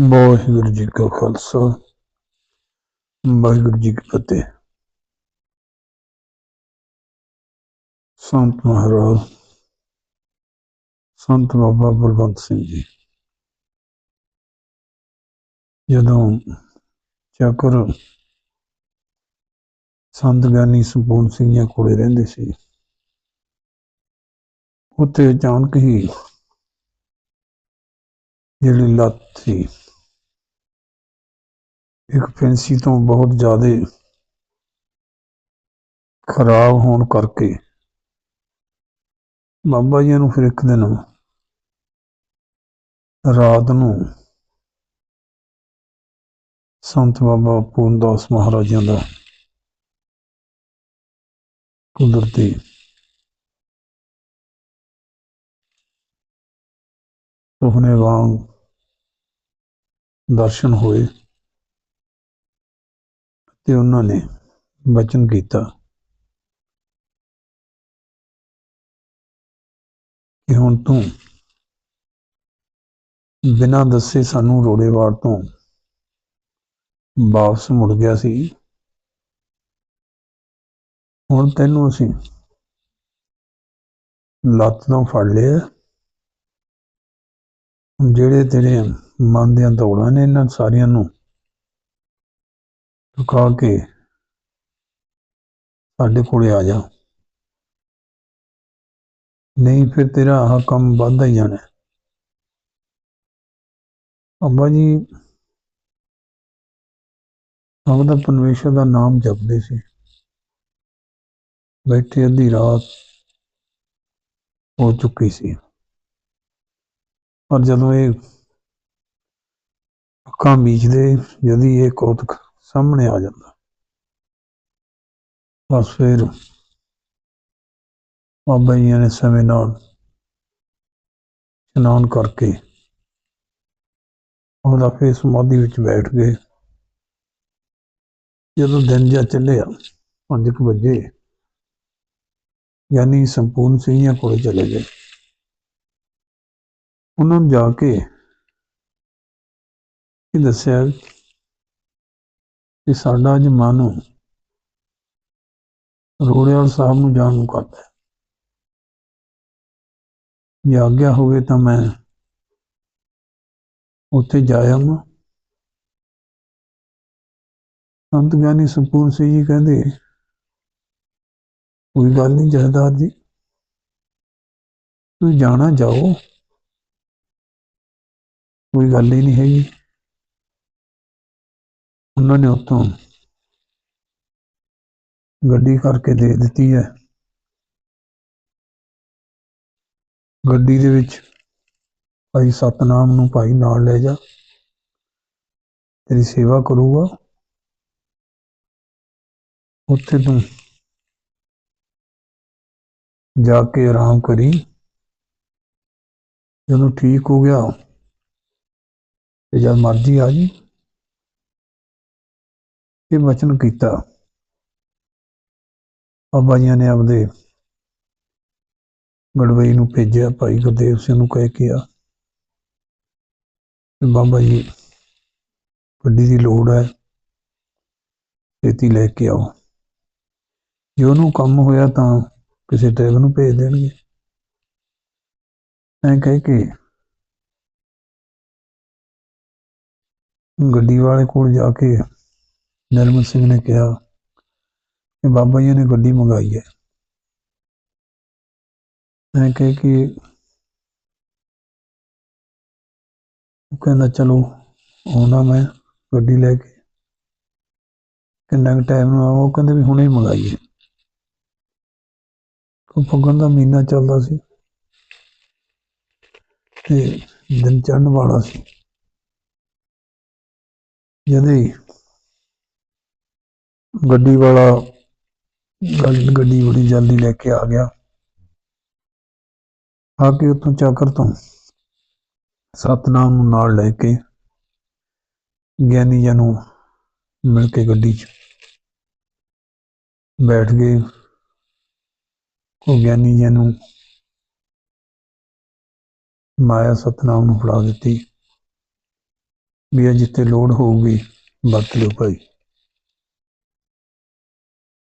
ਵਾਹਿਗੁਰੂ ਜੀ ਕਾ ਖਾਲਸਾ, ਵਾਹਿਗੁਰੂ ਜੀ ਕੀ ਫਤਿਹ। ਸੰਤ ਮਹਾਰਾਜ, ਸੰਤ ਬਾਬਾ ਬਲਵੰਤ ਸਿੰਘ ਜੀ, ਜਦੋਂ ਚੱਕਰ ਸੰਤ ਗਿਆਨੀ ਸੰਪੂਰਨ ਸਿੰਘ ਜੀ ਕੋਲੇ ਰਹਿੰਦੇ ਸੀ, ਉੱਥੇ ਅਚਾਨਕ ਹੀ ਜਿਹੜੀ ਲੱਤ ਸੀ ਇੱਕ ਫੈਂਸੀ ਤੋਂ ਬਹੁਤ ਜ਼ਿਆਦਾ ਖਰਾਬ ਹੋਣ ਕਰਕੇ ਬਾਬਾ ਜੀ ਨੂੰ ਫਿਰ ਇੱਕ ਦਿਨ ਰਾਤ ਨੂੰ ਸੰਤ ਬਾਬਾ ਪੂਰਨਦਾਸ ਮਹਾਰਾਜਾਂ ਦਾ ਕੁਦਰਤੀ ਸੁਪਨੇ ਵਾਂਗ ਦਰਸ਼ਨ ਹੋਏ। ਤੇ ਉਹਨਾਂ ਨੇ ਵਚਨ ਕੀਤਾ ਕਿ ਹੁਣ ਤੂੰ ਬਿਨਾਂ ਦੱਸੇ ਸਾਨੂੰ ਰੋੜੇਵਾੜ ਤੋਂ ਵਾਪਸ ਮੁੜ ਗਿਆ ਸੀ। ਹੁਣ ਤੈਨੂੰ ਅਸੀਂ ਲੱਤ ਤੋਂ ਫੜ ਲਿਆ। ਹੁਣ ਜਿਹੜੇ ਤੇਰੇ ਮਨ ਦੀਆਂ ਦੌੜਾਂ ਨੇ, ਇਹਨਾਂ ਸਾਰਿਆਂ ਨੂੰ ਚੁਕਾ ਕੇ ਸਾਡੇ ਕੋਲੇ ਆ ਜਾ। ਨਹੀਂ ਫਿਰ ਤੇਰਾ ਆਹ ਕੰਮ ਵੱਧਦਾ ਹੀ ਜਾਣਾ। ਅੰਬਾ ਜੀ ਆਪਦਾ ਪਰਮੇਸ਼ਰ ਦਾ ਨਾਮ ਜਪਦੇ ਸੀ। ਬੈਠੇ ਅੱਧੀ ਰਾਤ ਹੋ ਚੁੱਕੀ ਸੀ। ਪਰ ਜਦੋਂ ਇਹ ਅੱਖਾਂ ਮੀਚਦੇ, ਜਦੀ ਇਹ ਕੌਤਕ ਸਾਹਮਣੇ ਆ ਜਾਂਦਾ। ਬਸ ਫਿਰ ਬਾਬਾ ਜੀ ਨੇ ਸਮੇਂ ਨਾਲ ਇਸ਼ਨਾਨ ਕਰਕੇ ਉਹਦਾ ਫੇਰ ਸਮਾਧੀ ਵਿੱਚ ਬੈਠ ਗਏ। ਜਦੋਂ ਦਿਨ ਜਾ ਚੱਲਿਆ 5 ਵਜੇ, ਯਾਨੀ ਸੰਪੂਰਨ ਸਿੰਘਾਂ ਕੋਲ ਚਲੇ ਗਏ। ਉਹਨਾਂ ਨੂੰ ਜਾ ਕੇ ਇਹ ਦੱਸਿਆ ਕਿ ਸਾਡਾ ਅੱਜ ਮਨ ਰੋੜੇਵਾਲ ਸਾਹਿਬ ਨੂੰ ਜਾਣ ਨੂੰ ਕਰਦਾ ਹੈ। ਜੇ ਆਗਿਆ ਹੋਵੇ ਤਾਂ ਮੈਂ ਉੱਥੇ ਜਾਇਆ ਮੈਂ ਸੰਤ ਗਿਆਨੀ ਸੰਪੂਰਨ ਸਿੰਘ ਜੀ ਕਹਿੰਦੇ, ਕੋਈ ਗੱਲ ਨਹੀਂ ਜਹਦਾਰ ਜੀ, ਤੁਸੀਂ ਜਾਣਾ ਜਾਓ। ਕੋਈ ਗੱਲ ਹੀ ਨਹੀਂ ਹੈਗੀ। ਉਹਨਾਂ ਨੇ ਉੱਥੋਂ ਗੱਡੀ ਕਰਕੇ ਦੇ ਦਿੱਤੀ ਹੈ। ਗੱਡੀ ਦੇ ਵਿੱਚ ਭਾਈ ਸਤਨਾਮ ਨੂੰ ਭਾਈ ਨਾਲ ਲੈ ਜਾ। ਤੇਰੀ ਸੇਵਾ ਕਰੂਗਾ। ਉੱਥੇ ਤੂੰ ਜਾ ਕੇ ਆਰਾਮ ਕਰੀ। ਜਦੋਂ ਠੀਕ ਹੋ ਗਿਆ, ਤੇ ਜਦ ਮਰਜ਼ੀ ਆ ਜੀ। ਇਹ ਵਚਨ ਕੀਤਾ। ਬਾਬਾ ਜੀ ਨੇ ਆਪਦੇ ਗੜਵਈ ਨੂੰ ਭੇਜਿਆ। ਭਾਈ ਗੁਰਦੇਵ ਸਿੰਘ ਨੂੰ ਕਹਿ ਕੇ ਆ ਬਾਬਾ ਜੀ ਗੱਡੀ ਦੀ ਲੋੜ ਹੈ, ਛੇਤੀ ਲੈ ਕੇ ਆਓ। ਜੇ ਉਹਨੂੰ ਕੰਮ ਹੋਇਆ ਤਾਂ ਕਿਸੇ ਡਰਾਈਵਰ ਨੂੰ ਭੇਜ ਦੇਣਗੇ। ਐਂ ਕਹਿ ਕੇ ਗੱਡੀ ਵਾਲੇ ਕੋਲ ਜਾ ਕੇ ਨਿਰਮਲ ਸਿੰਘ ਨੇ ਕਿਹਾ ਕਿ ਬਾਬਾ ਜੀ ਨੇ ਗੱਡੀ ਮੰਗਾਈ ਹੈ। ਮੈਂ ਕਿਹਾ ਕਿ ਉਹ ਕਹਿੰਦਾ, ਚਲੋ ਆਉਣਾ ਮੈਂ ਗੱਡੀ ਲੈ ਕੇ। ਕਿੰਨਾ ਕੁ ਟਾਈਮ ਨੂੰ ਆਓ ਉਹ ਕਹਿੰਦੇ ਵੀ ਹੁਣੇ ਹੀ ਮੰਗਾਈਏ। ਉਹ ਫੱਗਣ ਦਾ ਮਹੀਨਾ ਚੱਲਦਾ ਸੀ ਤੇ ਦਿਨ ਚੜਨ ਵਾਲਾ ਸੀ। ਜਦੇ ਗੱਡੀ ਵਾਲਾ ਗੱਲ- ਗੱਡੀ ਬੜੀ ਜਲਦੀ ਲੈ ਕੇ ਆ ਗਿਆ। ਆ ਕੇ ਉੱਥੋਂ ਚਾਕਰ ਤੋਂ ਸਤਨਾਮ ਨੂੰ ਨਾਲ ਲੈ ਕੇ ਗਿਆਨੀ ਜੀ ਨੂੰ ਮਿਲ ਕੇ ਗੱਡੀ 'ਚ ਬੈਠ ਗਏ। ਉਹ ਗਿਆਨੀ ਜੀ ਨੂੰ ਮਾਇਆ ਸਤਨਾਮ ਨੂੰ ਫੜਾ ਦਿੱਤੀ ਵੀ ਇਹ ਜਿੱਥੇ ਲੋੜ ਹੋਊਗੀ ਵਰਤ ਲਿਓ ਭਾਈ।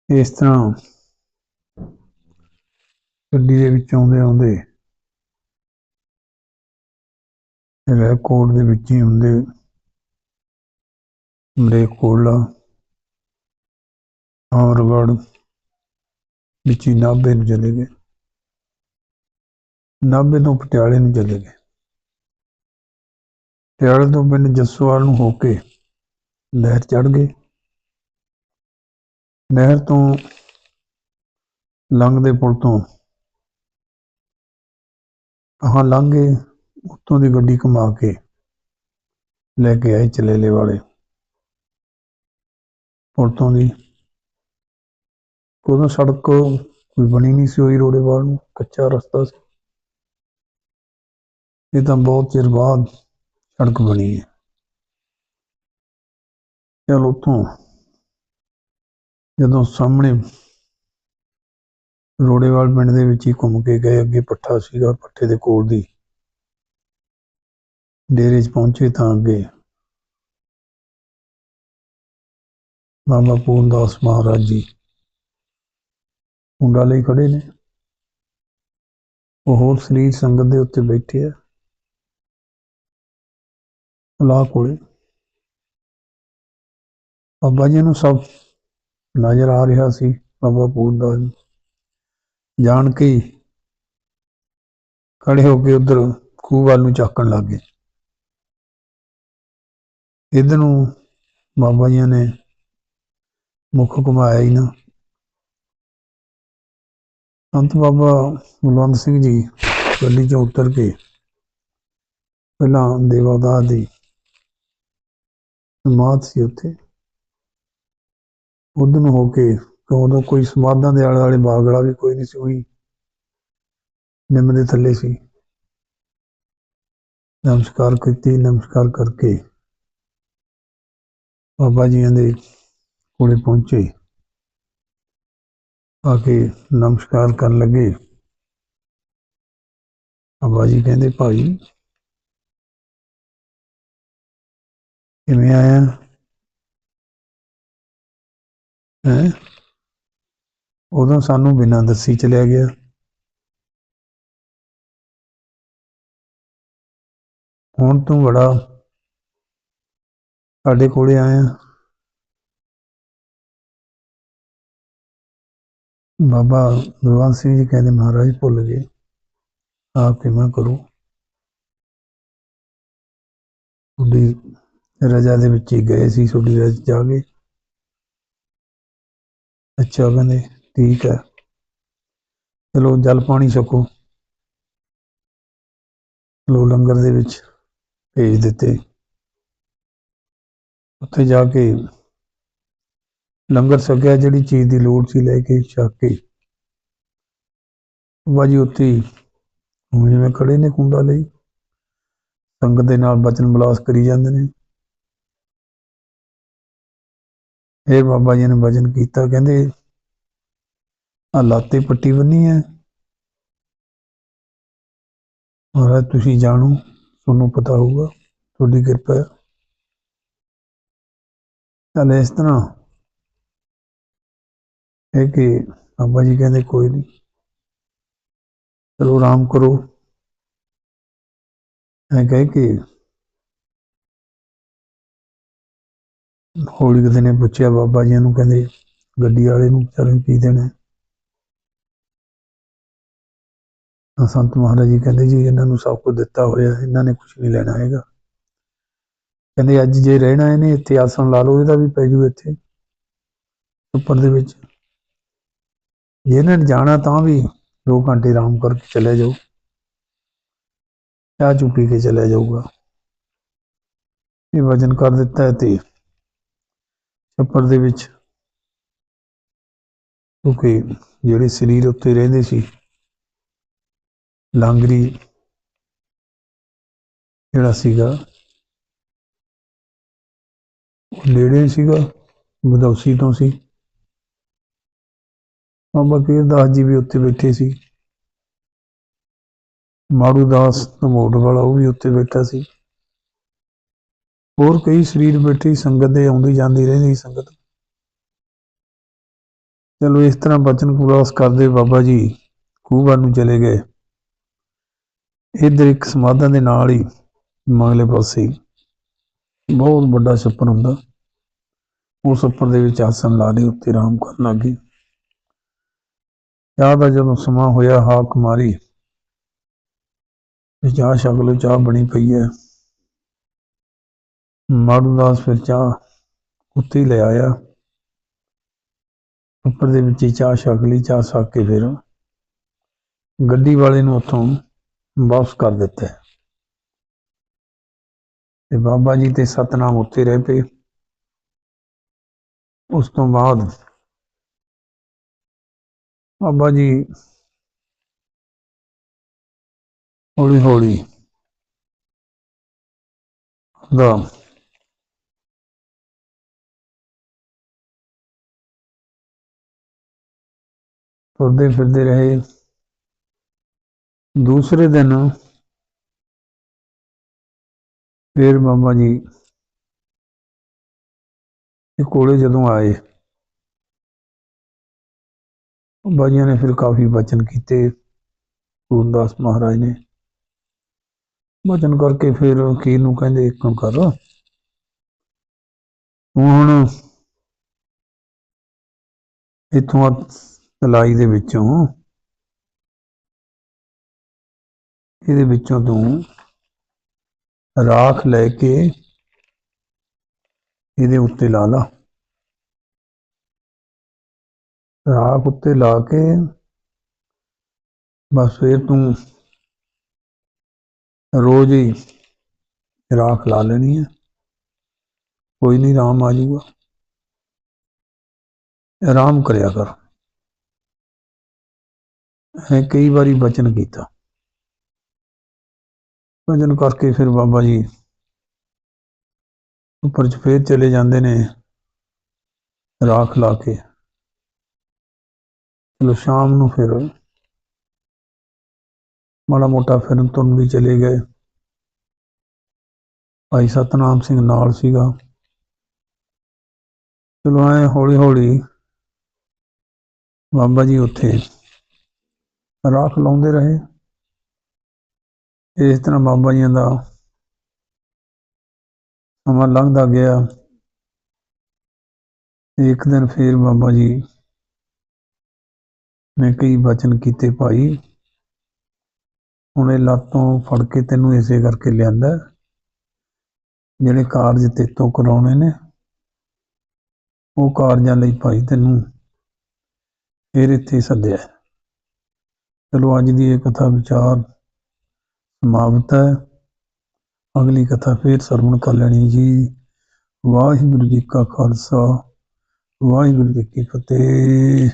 ਇਸ ਤਰ੍ਹਾਂ ਗੱਡੀ ਦੇ ਵਿੱਚ ਆਉਂਦੇ ਆਉਂਦੇ ਰੈਕੋਰਡ ਦੇ ਵਿੱਚ ਹੀ ਹੁੰਦੇ ਮਰੇਕੋਲਾ ਔਰਗੜ ਵਿੱਚ ਹੀ ਨਾਭੇ ਨੂੰ ਚਲੇ ਗਏ। ਨਾਭੇ ਤੋਂ ਪਟਿਆਲੇ ਨੂੰ ਚਲੇ ਗਏ। ਪਟਿਆਲੇ ਤੋਂ ਪਿੰਡ ਜੱਸੋਵਾਲ ਨੂੰ ਹੋ ਕੇ ਲਹਿਰ ਚੜ ਗਏ ਨਹਿਰ ਤੋਂ ਲੰਘਦੇ ਪੁਲ ਤੋਂ ਹਾਂ ਲੰਘੇ ਉੱਤੋਂ ਦੀ ਗੱਡੀ ਘੁਮਾ ਕੇ ਲੈ ਕੇ ਆਏ ਚਲੇਲੇ ਵਾਲੇ। ਪੁਲ ਤੋਂ ਦੀ ਉਦੋਂ ਸੜਕ ਕੋਈ ਬਣੀ ਨਹੀਂ ਸੀ ਹੋਈ ਰੋੜੇਵਾਲ ਨੂੰ, ਕੱਚਾ ਰਸਤਾ ਸੀ। ਇਹ ਤਾਂ ਬਹੁਤ ਚਿਰ ਬਾਅਦ ਸੜਕ ਬਣੀ ਹੈ। ਚਲ ਉੱਥੋਂ ਜਦੋਂ ਸਾਹਮਣੇ ਰੋੜੇਵਾਲ ਪਿੰਡ ਦੇ ਵਿੱਚ ਹੀ ਘੁੰਮ ਕੇ ਗਏ, ਅੱਗੇ ਪੱਠਾ ਸੀਗਾ, ਪੱਠੇ ਦੇ ਕੋਲ ਦੀ। ਡੇਰੇ 'ਚ ਪਹੁੰਚੇ ਤਾਂ ਅੱਗੇ ਬਾਬਾ ਪੂਰਨਦਾਸ ਮਹਾਰਾਜ ਜੀ ਕੁੰਡਾ ਲਈ ਖੜੇ ਨੇ। ਉਹ ਹੋਰ ਸਰੀਰ ਸੰਗਤ ਦੇ ਉੱਤੇ ਬੈਠੇ ਆ। ਅਲਾਹ ਕੋਲੇ। ਬਾਬਾ ਜੀ ਨੂੰ ਸਭ ਨਜ਼ਰ ਆ ਰਿਹਾ ਸੀ, ਬਾਬਾ ਪੂਰਦਾਸ ਜੀ ਜਾਣ ਕੇ ਖੜੇ ਹੋ ਕੇ ਉਧਰ ਖੂਹ ਵੱਲ ਨੂੰ ਝਾਕਣ ਲੱਗ ਗਏ। ਇਧਰ ਨੂੰ ਬਾਬਾ ਜੀ ਨੇ ਮੁੱਖ ਘੁਮਾਇਆ ਹੀ ਨਾ। ਸੰਤ ਬਾਬਾ ਬਲਵੰਤ ਸਿੰਘ ਜੀ ਗੱਡੀ 'ਚੋਂ ਉਤਰ ਕੇ ਪਹਿਲਾਂ ਦੇਵਾਦਾਸ ਦੀ ਸਮਾਧ ਸੀ ਉੱਥੇ। ਉਧਰ ਨੂੰ ਹੋ ਕੇ ਉਦੋਂ ਕੋਈ ਸਮਾਧਾਂ ਦੇ ਆਲੇ ਦੁਆਲੇ ਬਾਗੜਾ ਵੀ ਕੋਈ ਨਹੀਂ ਸੀ, ਉਹੀ ਨਿੰਮ ਦੇ ਥੱਲੇ ਸੀ। ਨਮਸਕਾਰ ਕੀਤੀ, ਨਮਸਕਾਰ ਕਰਕੇ ਬਾਬਾ ਜੀ ਦੇ ਕੋਲੇ ਪਹੁੰਚੇ। ਆ ਕੇ ਨਮਸਕਾਰ ਕਰਨ ਲੱਗੇ। ਬਾਬਾ ਜੀ ਕਹਿੰਦੇ, ਭਾਈ, ਕਿਵੇਂ ਆਇਆ? ਹੈ? ਉਦੋਂ ਸਾਨੂੰ ਬਿਨਾਂ ਦੱਸੀ ਚਲਿਆ ਗਿਆ। ਹੁਣ ਤੂੰ ਬੜਾ ਸਾਡੇ ਕੋਲੇ ਆਇਆ। ਬਾਬਾ ਗੁਰਵੰਤ ਸਿੰਘ ਜੀ ਕਹਿੰਦੇ, ਮਹਾਰਾਜ ਭੁੱਲ ਗਏ। ਆਪ ਕਿਵੇਂ ਕਰੂ? ਤੁਹਾਡੀ ਰਜਾ ਦੇ ਵਿੱਚ ਹੀ ਗਏ ਸੀ, ਤੁਹਾਡੀ ਰਜ ਜਾ ਕੇ ਅੱਛਾ ਕਹਿੰਦੇ ਠੀਕ ਹੈ। ਚਲੋ, ਜਲ ਪਾਣੀ ਛਕੋ। ਲੋ ਲੰਗਰ ਦੇ ਵਿੱਚ ਭੇਜ ਦਿੱਤੇ। ਉੱਥੇ ਜਾ ਕੇ ਲੰਗਰ ਛਕਿਆ, ਜਿਹੜੀ ਚੀਜ਼ ਦੀ ਲੋੜ ਸੀ ਲੈ ਕੇ ਛਕ ਕੇ। ਬਾਜੀ ਉੱਥੇ ਹੀ ਜਿਵੇਂ ਖੜੇ ਨੇ ਕੁੰਡਾ ਲਈ, ਸੰਗਤ ਦੇ ਨਾਲ ਬਚਨ ਬਲਾਸ ਕਰੀ ਜਾਂਦੇ ਨੇ। ਫਿਰ ਬਾਬਾ ਜੀ ਨੇ ਵਜ਼ਨ ਕੀਤਾ, ਕਹਿੰਦੇ ਆ ਲਾਤੇ ਪੱਟੀ ਬੰਨੀ ਹੈ। ਮਹਾਰਾਜ, ਤੁਸੀਂ ਜਾਣੋ, ਤੁਹਾਨੂੰ ਪਤਾ ਹੋਊਗਾ, ਤੁਹਾਡੀ ਕਿਰਪਾ ਹੈ। ਚੱਲ ਇਸ ਤਰ੍ਹਾਂ ਇਹ ਕਿ ਬਾਬਾ ਜੀ ਕਹਿੰਦੇ ਕੋਈ ਨਹੀਂ, ਚਲੋ ਆਰਾਮ ਕਰੋ। ਐ ਕਹਿ ਕੇ ਹੋਲੀ ਕਿਸੇ ਨੇ ਪੁੱਛਿਆ, ਬਾਬਾ ਜੀ ਨੂੰ ਕਹਿੰਦੇ ਗੱਡੀ ਵਾਲੇ ਨੂੰ ਚਰਨ ਕੀ ਦੇਣਾ ਤਾਂ ਸੰਤ ਮਹਾਰਾਜ ਜੀ ਕਹਿੰਦੇ ਜੀ ਇਹਨਾਂ ਨੂੰ ਸਭ ਕੁਝ ਦਿੱਤਾ ਹੋਇਆ ਇਹਨਾਂ ਨੇ ਕੁਝ ਨਹੀਂ ਲੈਣਾ ਹੈਗਾ। ਕਹਿੰਦੇ ਅੱਜ ਜੇ ਰਹਿਣਾ ਇਹਨੇ, ਇੱਥੇ ਆਸਣ ਲਾ ਲਓ, ਇਹਦਾ ਵੀ ਪੈ ਜੂ ਇੱਥੇ। ਉੱਪਰ ਦੇ ਵਿੱਚ ਜੇ ਇਹਨਾਂ ਨੇ ਜਾਣਾ ਤਾਂ ਵੀ 2 ਘੰਟੇ ਆਰਾਮ ਕਰਕੇ ਚਲੇ ਜਾਓ। ਚਾਹ ਚੁ ਕੇ ਚਲੇ ਜਾਊਗਾ। ਇਹ ਵਜਨ ਕਰ ਦਿੱਤਾ ਤੇ ਛੱਪੜ ਦੇ ਵਿੱਚ। ਕਿਉਂਕਿ ਜਿਹੜੇ ਸਰੀਰ ਉੱਤੇ ਰਹਿੰਦੇ ਸੀ, ਲਾਂਗਰੀ ਜਿਹੜਾ ਸੀਗਾ, ਉਹ ਨੇੜੇ ਸੀਗਾ ਬਦੌਸੀ ਤੋਂ ਸੀ। ਬਾਬਾ ਕੀਰਦਾਸ ਜੀ ਵੀ ਉੱਥੇ ਬੈਠੇ ਸੀ। ਮਾਰੂ ਦਾਸ ਨਮੋੜ ਵਾਲਾ ਉਹ ਵੀ ਉੱਥੇ ਬੈਠਾ ਸੀ। ਹੋਰ ਕਈ ਸਰੀਰ ਬੈਠੀ ਸੰਗਤ ਦੇ ਆਉਂਦੀ ਜਾਂਦੀ ਰਹਿੰਦੀ ਸੰਗਤ। ਚਲੋ ਇਸ ਤਰ੍ਹਾਂ ਬਚਨ ਕਲਾਸ ਕਰਦੇ ਬਾਬਾ ਜੀ ਖੂਹ ਨੂੰ ਚਲੇ ਗਏ। ਇੱਧਰ ਇੱਕ ਸਮਾਧਾਂ ਦੇ ਨਾਲ ਹੀ ਮਗਲੇ ਪਾਸੇ ਬਹੁਤ ਵੱਡਾ ਛੱਪਰ ਹੁੰਦਾ। ਉਸ ਛੱਪਰ ਦੇ ਵਿੱਚ ਆਸਨ ਲਾ ਲਏ, ਉੱਤੇ ਆਰਾਮ ਕਰਨ ਲੱਗੇ ਚਾਹ ਦਾ ਜਦੋਂ ਸਮਾਂ ਹੋਇਆ, ਹਾਕ ਮਾਰੀ। ਚਾਹ ਛਕ ਲਓ, ਚਾਹ ਬਣੀ ਪਈ ਹੈ। ਮਾੜੂ ਦਾਸ ਫਿਰ ਚਾਹ ਉੱਤੇ ਹੀ ਲੈ ਆਇਆ। ਉੱਪਰ ਦੇ ਵਿੱਚ ਹੀ ਚਾਹ ਛਕ ਲਈ, ਚਾਹ ਛਕ ਕੇ ਫਿਰ ਗੱਡੀ ਵਾਲੇ ਨੂੰ ਉੱਥੋਂ ਵਾਪਸ ਕਰ ਦਿੱਤਾ। ਤੇ ਬਾਬਾ ਜੀ ਤੇ ਸਤਨਾਮ ਉੱਤੇ ਰਹਿ ਪਏ। ਉਸ ਤੋਂ ਬਾਅਦ ਬਾਬਾ ਜੀ ਹੌਲੀ ਹੌਲੀ ਦਾ ਤੁਰਦੇ ਫਿਰਦੇ ਰਹੇ। ਦੂਸਰੇ ਦਿਨ ਫਿਰ ਬਾਬਾ ਜੀ ਇਹ ਕੋਲੇ ਜਦੋਂ ਆਏ ਬਾਬਾ ਨੇ ਫਿਰ ਕਾਫੀ ਬਚਨ ਕੀਤੇ, ਗੁਰਦਾਸ ਮਹਾਰਾਜ ਨੇ। ਬਚਨ ਕਰਕੇ ਫਿਰ ਵਕੀਲ ਨੂੰ ਕਹਿੰਦੇ, ਇੱਕ ਕੰਮ ਕਰ। ਹੁਣ ਇਥੋਂ ਸਲਾਈ ਦੇ ਵਿੱਚੋਂ, ਇਹਦੇ ਵਿੱਚੋਂ ਤੂੰ ਰਾਖ ਲੈ ਕੇ ਇਹਦੇ ਉੱਤੇ ਲਾ ਲਾ। ਰਾਖ ਉੱਤੇ ਲਾ ਕੇ ਬਸ ਫਿਰ ਤੂੰ ਰੋਜ਼ ਹੀ ਰਾਖ ਲਾ ਲੈਣੀ ਹੈ ਕੋਈ ਨਹੀਂ ਆਰਾਮ ਆ ਜਾਊਗਾ। ਆਰਾਮ ਕਰਿਆ ਕਰ। ਹੈ ਕਈ ਵਾਰੀ ਬਚਨ ਕੀਤਾ। ਭਜਨ ਕਰਕੇ ਫਿਰ ਬਾਬਾ ਜੀ ਉੱਪਰ ਚ ਚਲੇ ਜਾਂਦੇ ਨੇ, ਰਾਖ ਲਾ ਕੇ। ਚਲੋ ਸ਼ਾਮ ਨੂੰ ਫਿਰ ਮਾੜਾ ਮੋਟਾ ਫਿਰਨ ਤੁਰਨ ਵੀ ਚਲੇ ਗਏ। ਭਾਈ ਸਤਨਾਮ ਸਿੰਘ ਨਾਲ ਸੀਗਾ। ਚਲੋ ਐ ਹੌਲੀ ਹੌਲੀ ਬਾਬਾ ਜੀ ਉੱਥੇ ਰਾਖ ਲਾਉਂਦੇ ਰਹੇ। ਇਸ ਤਰ੍ਹਾਂ ਬਾਬਾ ਜੀ ਦਾ ਸਮਾਂ ਲੰਘਦਾ ਗਿਆ। ਇੱਕ ਦਿਨ ਫੇਰ ਬਾਬਾ ਜੀ ਨੇ ਕਈ ਬਚਨ ਕੀਤੇ, ਭਾਈ, ਹੁਣੇ ਇਹ ਲਾਤੋਂ ਫੜ ਕੇ ਤੈਨੂੰ ਇਸੇ ਕਰਕੇ ਲਿਆਂਦਾ ਜਿਹੜੇ ਕਾਰਜ ਤੇਤੋਂ ਕਰਾਉਣੇ ਨੇ, ਉਹ ਕਾਰਜਾਂ ਲਈ ਭਾਈ ਤੈਨੂੰ ਫਿਰ ਇੱਥੇ ਸੱਦਿਆ ਚਲੋ ਅੱਜ ਦੀ ਇਹ ਕਥਾ ਵਿਚਾਰ ਸਮਾਪਤ ਹੈ। ਅਗਲੀ ਕਥਾ ਫੇਰ ਸਰਵਣ ਕਰ ਲੈਣੀ ਜੀ। ਵਾਹਿਗੁਰੂ ਜੀ ਕਾ ਖਾਲਸਾ, ਵਾਹਿਗੁਰੂ ਜੀ ਕੀ ਫਤਿਹ।